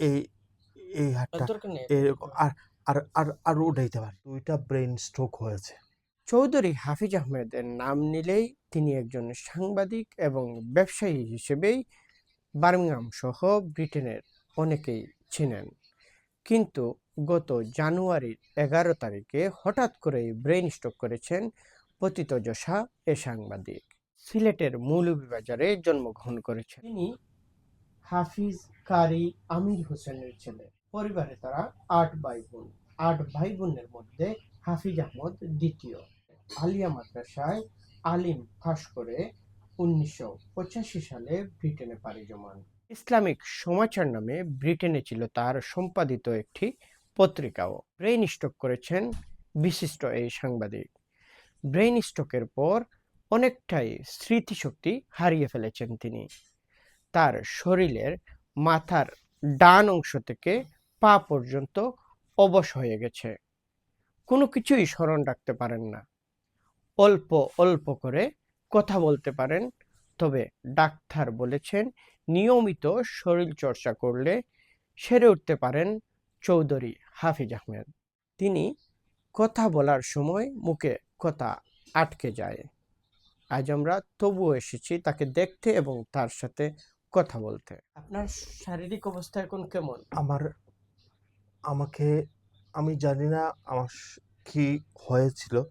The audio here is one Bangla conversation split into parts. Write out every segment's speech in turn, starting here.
এই এই এরকম আর আর আর আর উঠাইতে পারে। দুইটা ব্রেন স্ট্রোক হয়েছে। চৌধুরী হাফিজ আহমেদের নাম নিলেই তিনি একজন সাংবাদিক এবং ব্যবসায়ী হিসেবেই বার্মিংহাম সহ ব্রিটেনের অনেকেই ছিলেন। কিন্তু গত জানুয়ারির এগারো তারিখে হঠাৎ করেই ব্রেইন স্ট্রোক করেছেন পতিতযশা এ সাংবাদিক। সিলেটের মৌলভীবাজারে জন্মগ্রহণ করেছেন। তিনি হাফিজ কারি আমির হোসেনের ছেলে। পরিবারে তারা আট ভাই বোন আট ভাই বোনের মধ্যে হাফিজ আহমদ দ্বিতীয়। আলিয়া মাদ্রাসায় আলিম পাশ করে উনিশশো পঁচাশি সালে ব্রিটেনে পাড়ি জমান। ইসলামিক সমাচার নামে ব্রিটেনে ছিল তার সম্পাদিত একটি পত্রিকাও। ব্রেইন স্ট্রোক করেছেন বিশিষ্ট এই সাংবাদিক। ব্রেইন স্ট্রোকের পর অনেকটাই স্মৃতিশক্তি হারিয়ে ফেলেছেন তিনি। তার শরীরের মাথার ডান অংশ থেকে পা পর্যন্ত অবশ হয়ে গেছে। কোনো কিছুই স্মরণ রাখতে পারেন না। অল্প অল্প করে কথা বলতে পারেন, তবে ডাক্তার বলেছেন নিয়মিত শরীর চর্চা করলে সেরে উঠতে পারেন চৌধুরী হাফিজ আহমেদ। তিনি কথা বলার সময় মুখে কথা আটকে যায়। আজ আমরা তবুও এসেছি তাকে দেখতে এবং তার সাথে কথা বলতে। আপনার শারীরিক অবস্থা এখন কেমন? আমার আমাকে আমি জানি না আমার কি হয়েছিল।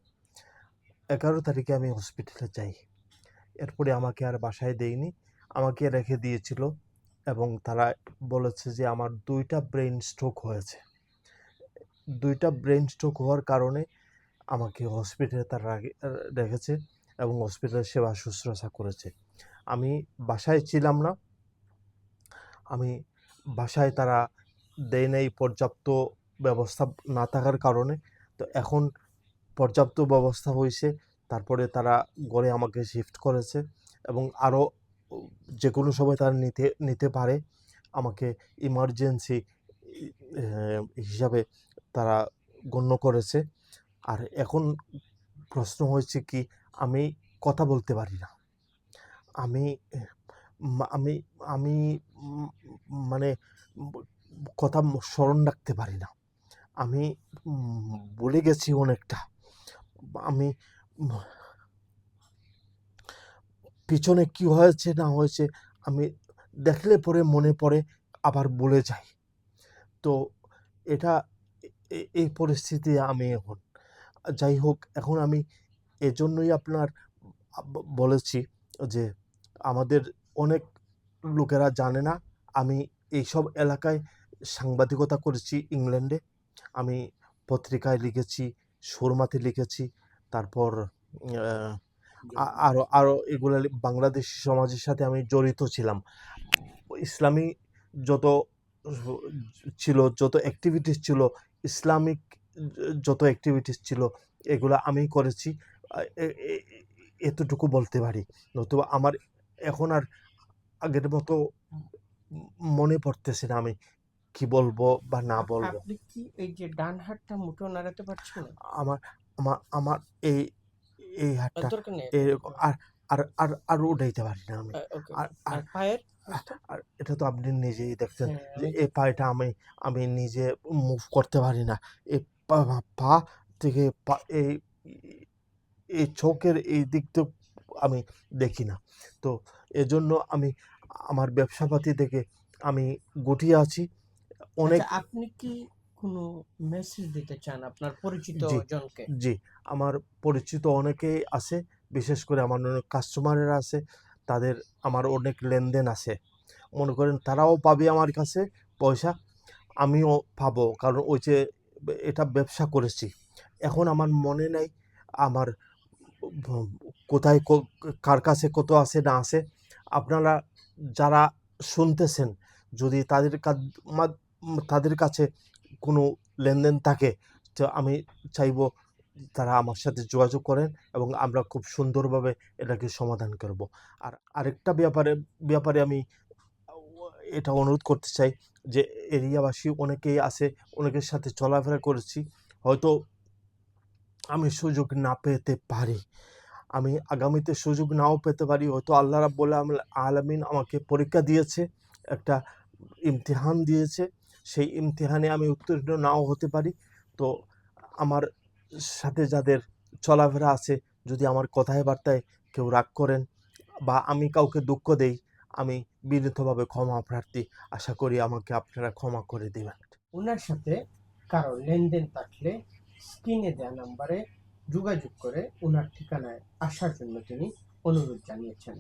এগারো তারিখে আমি হসপিটালে যাই। এরপরে আমাকে আর বাসায় দেয়নি। আমাকে রেখে দিয়েছিল এবং তারা বলেছে যে আমার দুইটা ব্রেন স্ট্রোক হয়েছে। দুইটা ব্রেন স্ট্রোক হওয়ার কারণে আমাকে হসপিটালে তারা রাখে- রেখেছে এবং হসপিটালে সেবা শুশ্রূষা করেছে। আমি বাসায় ছিলাম না। আমি বাসায় তারা দেয় নেই পর্যাপ্ত ব্যবস্থা না থাকার কারণে। তো এখন পর্যাপ্ত ব্যবস্থা হয়েছে তারপরে তারা গড়ে আমাকে শিফট করেছে এবং আরও যে কোনো সময় তারা নিতে নিতে পারে, আমাকে ইমার্জেন্সি হিসাবে তারা গণ্য করেছে। আর এখন প্রশ্ন হয়েছে কি, আমি কথা বলতে পারি না। আমি আমি আমি মানে কথা স্মরণ রাখতে পারি না। আমি বলে গেছি অনেকটা। আমি পিছনে কি হয়েছে, না হয়েছে, আমি দেখলে পরে মনে পড়ে, আবার বলে যাই। তো এটা এই পরিস্থিতি আমি এখন। যাই হোক, এখন আমি এজন্যই আপনার বলেছি যে আমাদের অনেক লোকেরা জানে না আমি এইসব এলাকায় সাংবাদিকতা করেছি ইংল্যান্ডে। আমি পত্রিকায় লিখেছি সুরমাতে লিখেছি তারপর আরও আরও আরও আরও এগুলো বাংলাদেশি সমাজের সাথে আমি জড়িত ছিলাম। ইসলামী যত ছিল যত অ্যাক্টিভিটিস ছিল ইসলামিক যত অ্যাক্টিভিটিস ছিল এগুলো আমি করেছি। এতটুকু বলতে পারি। নতুবা আমার এখন আর আগের মতো মনে পড়তেছে না আমি কি বলব বা না বলব। আপনি কি এই যে ডান হাতটা মুঠো নাড়াতে পারছেন আমার আমার আমার এই এই হাতটা এরকম আর আর আর আর উঠাইতে পারি না আমি। আর আর পায়ের আর এটা তো আপনি নিজেই দেখছেন হ্যাঁ, যে এই পায়েটা আমি আমি নিজে মুভ করতে পারি না। এই পা- পা থেকে পা এই এই চোখের এই দিক তো আমি দেখি না। তো এজন্য আমি আমার ব্যবসাপাতি থেকে আমি গুটিয়ে আছি। অনেক আচ্ছা, আপনি কি কোনো মেসেজ দিতে চান আপনার পরিচিত জি। জনকে? জি আমার পরিচিত অনেকেই আছে বিশেষ করে আমার অনেক কাস্টমারেরা আছে তাদের আমার অনেক লেনদেন আছে। মনে করেন তারাও পাবে আমার কাছে পয়সা আমিও পাবো কারণ ওই যে এটা ব্যবসা করেছি। এখন আমার মনে নাই আমার কোথায় কার কাছে কত আছে না আছে। আপনারা যারা শুনতেছেন, যদি তাদের তাদের কাছে কোনো লেনদেন থাকে, তো আমি চাইব তারা আমার সাথে যোগাযোগ করেন এবং আমরা খুব সুন্দরভাবে এটাকে সমাধান করব। আর আরেকটা ব্যাপারে ব্যাপারে আমি এটা অনুরোধ করতে চাই যে, এরিয়াবাসী অনেকেই আছে, অনেকের সাথে চলাফেরা করেছি, হয়তো আমি সুযোগ না পেতে পারি। আমি আগামীতে সুযোগ নাও পেতে পারি। হয়তো আল্লাহ রাব্বুল আলমিন আমাকে পরীক্ষা দিয়েছে, একটা ইমতিহান দিয়েছে। সেই ইমতিহানে আমি উত্তীর্ণ নাও হতে পারি। তো আমার সাথে যাদের চলাফেরা আছে, যদি আমার কথায় বার্তায় কেউ রাগ করেন বা আমি কাউকে দুঃখ দেই, আমি বিনীতভাবে ক্ষমা প্রার্থী। আশা করি আমাকে আপনারা ক্ষমা করে দেবেন। ওনার সাথে কারও লেনদেন থাকলে স্ক্রিনে দেওয়া নাম্বারে যোগাযোগ করে ওনার ঠিকানায় আসার জন্য তিনি অনুরোধ জানিয়েছেন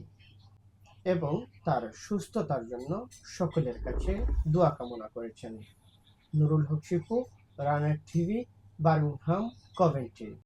এবং তার সুস্থতার জন্য সকলের কাছে দোয়া কামনা করেছেন। Nurul Haque Shipu, Runner TV, Birmingham Coventry